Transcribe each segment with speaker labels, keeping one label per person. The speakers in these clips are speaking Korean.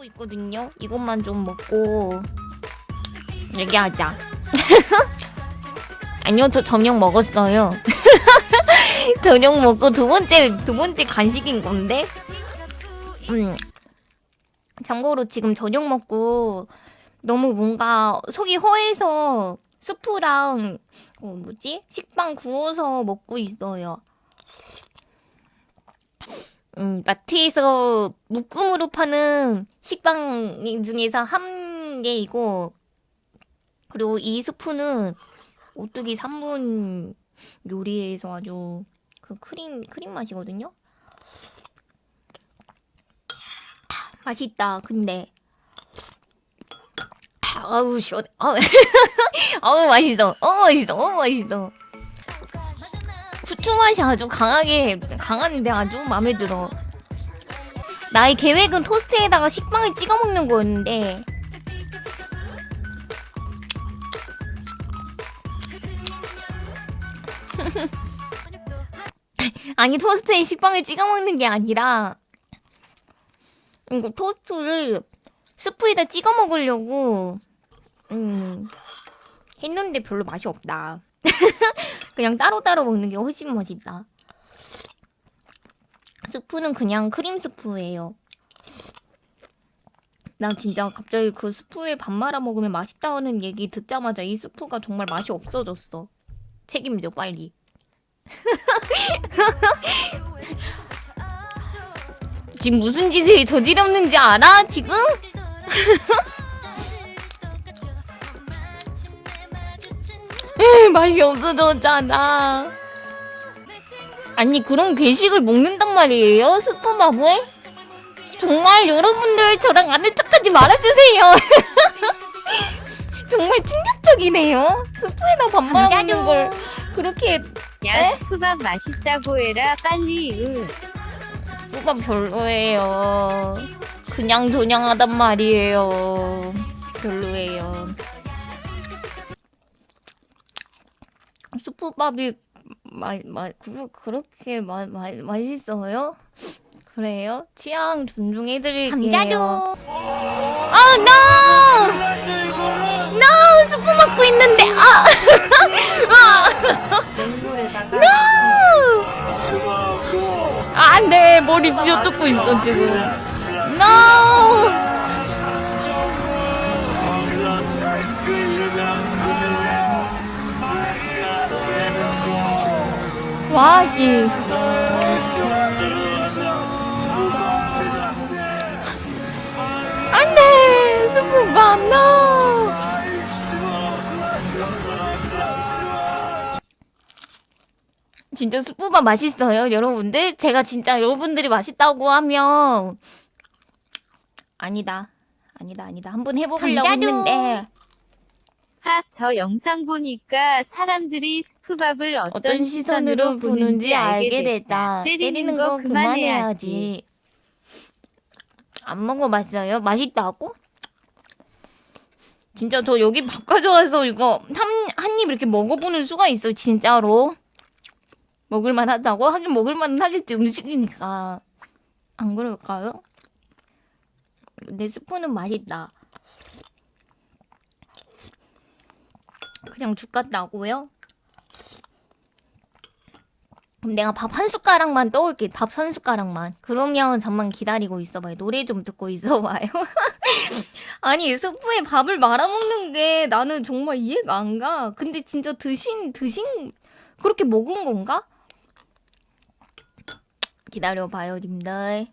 Speaker 1: 먹고 있거든요. 이것만 좀 먹고 얘기하자. 아니요, 저 저녁 먹었어요. 저녁 먹고 두 번째 두 번째 간식인 건데. 음. 참고로 지금 저녁 먹고 너무 뭔가 속이 허해서 수프랑 어, 뭐지 식빵 구워서 먹고 있어요. 음, 마트에서 묶음으로 파는 식빵 중에서 한 개이고, 그리고 이 스프는 오뚜기 3분 요리에서 아주 그 크림, 크림 맛이거든요? 아, 맛있다, 근데. 아우, 시원해. 아우, 아우, 맛있어. 어우, 맛있어. 어우, 맛있어. 후추 맛이 아주 강하게 강한데 아주 마음에 들어. 나의 계획은 토스트에다가 식빵을 찍어 먹는 거였는데 아니 토스트에 식빵을 찍어 먹는 게 아니라 이거 토스트를 스프에다 찍어 먹으려고 음 했는데 별로 맛이 없다. 그냥 따로따로 먹는 게 훨씬 맛있다. 스프는 그냥 크림 스프예요. 나 진짜 갑자기 그 스프에 밥 말아 먹으면 맛있다는 얘기 듣자마자 이 스프가 정말 맛이 없어졌어. 책임져 빨리. 지금 무슨 짓을 저지렀는지 알아? 지금? 맛이 없어졌잖아. 아니 그런 괴식을 먹는단 말이에요? 스프밥을? 정말 여러분들 저랑 아는 척하지 말아주세요. 정말 충격적이네요. 스프에다 밥 말아 먹는 걸 그렇게
Speaker 2: 야 스프밥 맛있다고 해라 빨리 으.
Speaker 1: 스프가 별로예요. 그냥 저냥 하단 말이에요. 별로예요. 스프밥이 마 마 그 그렇게 마, 마, 맛있어요? 그래요? 취향 존중해드릴게요.
Speaker 3: 감자도
Speaker 1: 아, no! no! 스프 먹고 있는데, 아!
Speaker 3: 맹물에다가
Speaker 1: no! 안 돼! 머리 쥐어뜯고 있어, 지금. no! 와, 씨. 안 돼! 스프밥, no! 진짜 스프밥 맛있어요, 여러분들? 제가 진짜 여러분들이 맛있다고 하면 아니다. 아니다, 아니다. 한 번 해보려고
Speaker 3: 감자도.
Speaker 1: 했는데
Speaker 2: 하, 저 영상 보니까 사람들이 스프밥을 어떤,
Speaker 1: 어떤 시선으로 보는지 알게 됐다.
Speaker 2: 때리는 거 그만해야지.
Speaker 1: 안 먹어봤어요? 맛있다고? 진짜 저 여기 밥 가져와서 이거 한한입 이렇게 먹어보는 수가 있어 진짜로. 먹을만 하다고? 하긴 먹을만 하겠지 음식이니까. 안 그럴까요? 내 스프는 맛있다. 그냥 죽 같다고요? 그럼 내가 밥 한 숟가락만 떠올게. 밥 한 숟가락만. 그러면 잠만 기다리고 있어봐요. 노래 좀 듣고 있어봐요. 아니 스프에 밥을 말아먹는 게 나는 정말 이해가 안 가. 근데 진짜 드신 드신 그렇게 먹은 건가? 기다려봐요, 님들.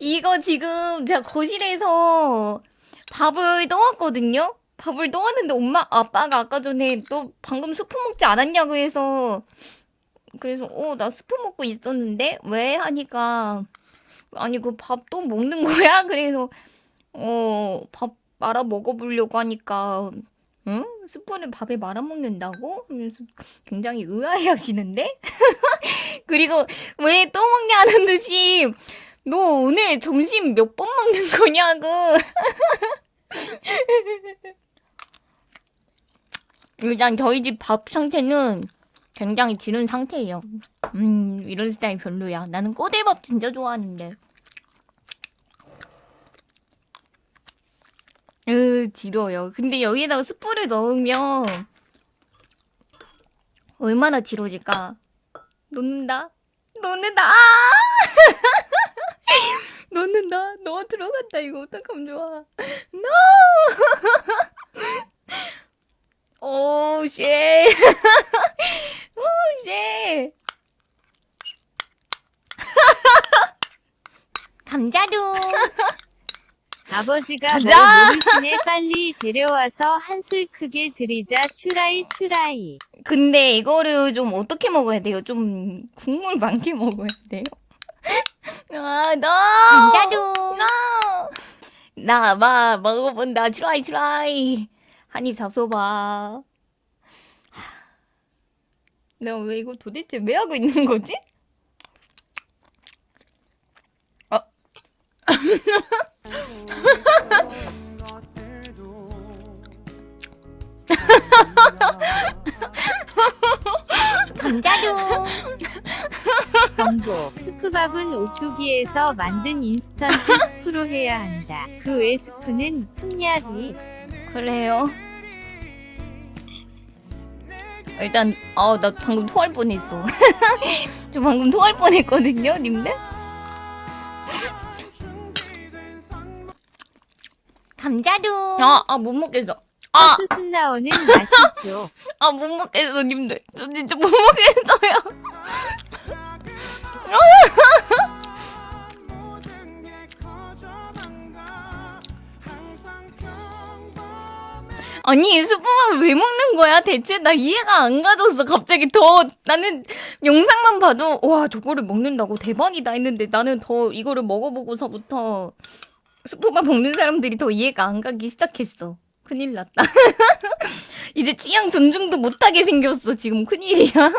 Speaker 1: 이거 지금 제가 거실에서 밥을 떠왔거든요. 밥을 떠왔는데 엄마 아빠가 아까 전에 너 방금 스프 먹지 않았냐고 해서 그래서 어 나 스프 먹고 있었는데 왜 하니까 아니 그 밥 또 먹는 거야? 그래서 어 밥 말아 먹어보려고 하니까 응? 스프를 밥에 말아 먹는다고? 그래서 굉장히 의아해하시는데 그리고 왜 또 먹냐는 듯이 너 오늘 점심 몇 번 먹는 거냐고 일단 저희 집 밥 상태는 굉장히 지른 상태예요. 음, 이런 스타일 별로야. 나는 꼬들밥 진짜 좋아하는데. 너무 지뤄요. 근데 여기다가 스프를 넣으면 얼마나 지뤄질까? 놓는다. 놓는다. 아! 놓는다. 넣어 들어간다. 이거 어떡하면 좋아. No. 오, 쉣. 오, 쉣. 감자도.
Speaker 2: 아버지가
Speaker 1: 가자!
Speaker 2: 뭘 모르시네 빨리 데려와서 한술 크게 들이자 추라이 추라이
Speaker 1: 근데 이거를 좀 어떻게 먹어야 돼요? 좀 국물 많게 먹어야 돼요? 아, 너!
Speaker 2: 감자도.
Speaker 1: 너! 나, 마, 먹어본다. 트라이, 트라이. 한 입 잡숴봐. 내가 왜 이거 도대체 왜 하고 있는 거지? 어. 감자도.
Speaker 2: 정보 스프밥은 오뚜기에서 만든 인스턴트 스프로 해야 한다 그 외 스프는 푼야리
Speaker 1: 그래요. 일단 아 나 방금 토할 뻔했어. 저 방금 토할 뻔했거든요, 님들. 감자도. 아 아 못 먹겠어. 아
Speaker 2: 수순 나오는 맛이죠
Speaker 1: 아 못 먹겠어, 님들. 저 진짜 못 먹겠어요. 아니 스프만 왜 먹는 거야? 대체 나 이해가 안 가졌어. 갑자기 더 나는 영상만 봐도 와 저거를 먹는다고 대박이다 했는데 나는 더 이거를 먹어보고서부터 스프만 먹는 사람들이 더 이해가 안 가기 시작했어. 큰일 났다. 이제 취향 존중도 못하게 생겼어 지금 큰일이야.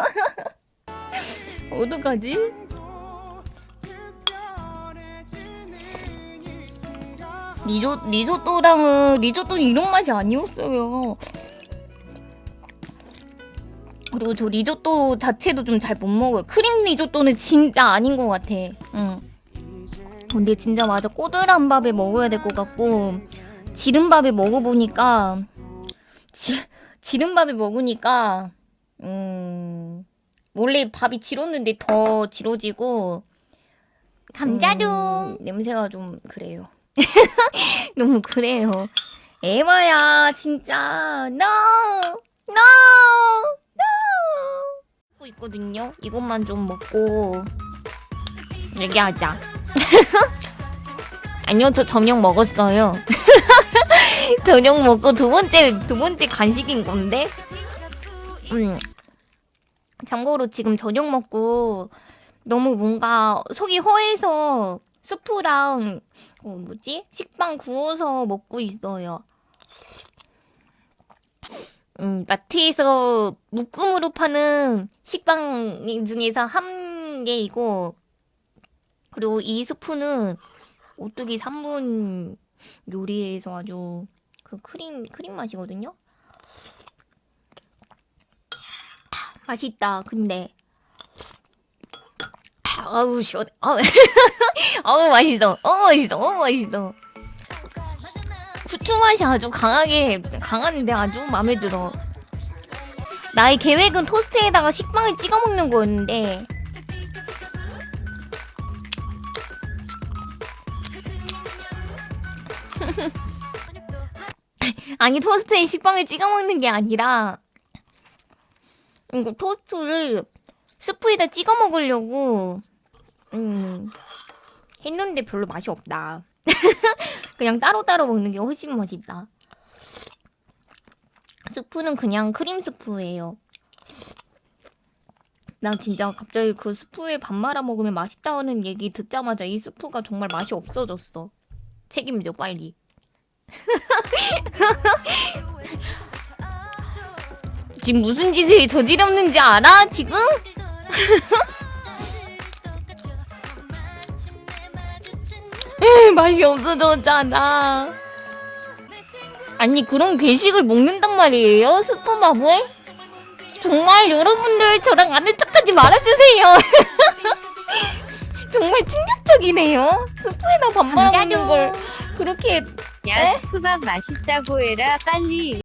Speaker 1: 어떡하지? 리조, 리조또랑은 리조또는 이런 맛이 아니었어요. 그리고 저 리조또 자체도 좀 잘 못 먹어요. 크림 리조또는 진짜 아닌 것 같아. 응. 근데 진짜 맞아. 꼬들한 밥에 먹어야 될 것 같고 지른 밥에 먹어보니까 지, 지른 밥에 먹으니까 음 원래 밥이 지렀는데 더 지러지고 감자도 음, 냄새가 좀 그래요. 너무 그래요. 에바야, 진짜. No! No! No! 있거든요. 이것만 좀 먹고 얘기하자. 아니요, 저 저녁 먹었어요. 저녁 먹고 두 번째 두 번째 간식인 건데. 음. 참고로 지금 저녁 먹고 너무 뭔가 속이 허해서 스프랑 어, 뭐지? 식빵 구워서 먹고 있어요. 음, 마트에서 묶음으로 파는 식빵 중에서 한 개이고, 그리고 이 스프는 오뚜기 3분 요리에서 아주 그 크림, 크림 맛이거든요? 맛있다, 근데. 아우, 시원해. 아우. 어우 맛있어. 어우 맛있어. 어우 맛있어. 후추 맛이 아주 강하게 강한데 아주 마음에 들어. 나의 계획은 토스트에다가 식빵을 찍어 먹는 거였는데 아니 토스트에 식빵을 찍어 먹는 게 아니라 이거 토스트를 스프에다 찍어 먹으려고 음 했는데 별로 맛이 없다. 그냥 따로따로 먹는 게 훨씬 맛있다. 스프는 그냥 크림 스프예요. 나 진짜 갑자기 그 스프에 밥 말아 먹으면 맛있다는 얘기 듣자마자 이 스프가 정말 맛이 없어졌어. 책임져 빨리. 지금 무슨 짓을 저지렀는지 알아? 지금? 맛이 없어졌잖아. 아니 그런 괴식을 먹는단 말이에요? 스프밥을? 정말 여러분들 저랑 아는 척하지 말아주세요. 정말 충격적이네요. 스프에다 밥 말아 먹는 걸 그렇게
Speaker 2: 야 스프밥 맛있다고 해라 빨리